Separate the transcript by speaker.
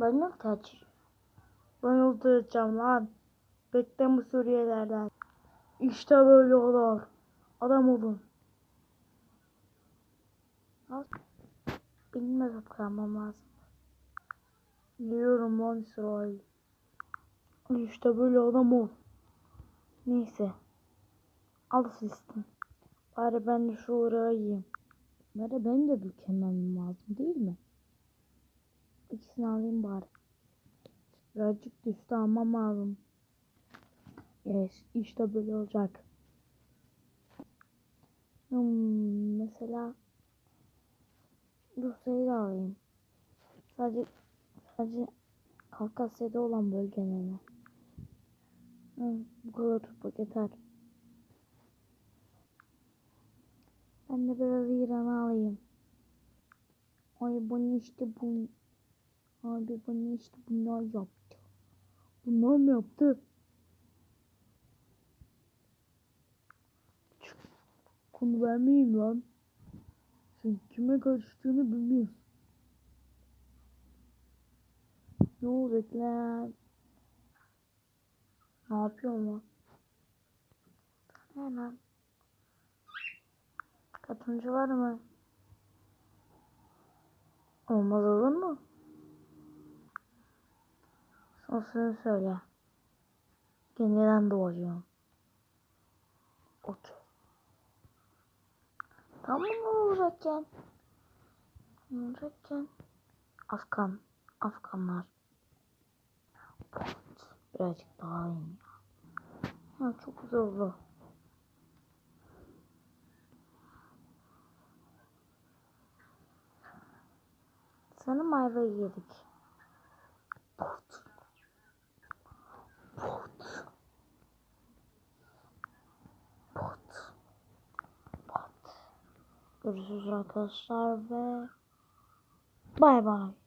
Speaker 1: Yok kaç. Ben öldüreceğim lan. Bekle bu Suriyelilerden. İşte böyle olur. Adam olun. Al. Bilmez kalmam lazım. Biliyorum lan İsrail. İşte böyle adam ol. Neyse. Al sistem. Bari ben de şu oraya yiyeyim. Bari benim de bükemem lazım değil mi? İkisini alayım bari. Birazcık düştü almam lazım. Yes, işte böyle olacak. Hmm, mesela Rusya'yı da alayım. Sadece sadece Kafkasya'da olan bölgelerine. Hı, bu kadar toprak yeter. Ben de biraz İran'ı alayım. Ay bunu işte bu. Abi bunu işte bunlar yaptı. Bunlar mı yaptı? Konu vermeyeyim lan. Sen kime karıştığını bilmiyorsun. Ne olacak lan? Ne yapıyorsun lan? Ne lan? Katıncı var mı? Olmaz olur mu? Sonsunu söyle. Yeniden doğacağım. Okey. Tamam mı olacakken? Olacakken. Afgan. Afganlar. Birazcık daha iyi. Ha, çok güzel oldu. Sanırım ayvayı yedik. Görüşürüz arkadaşlar ve bay bay.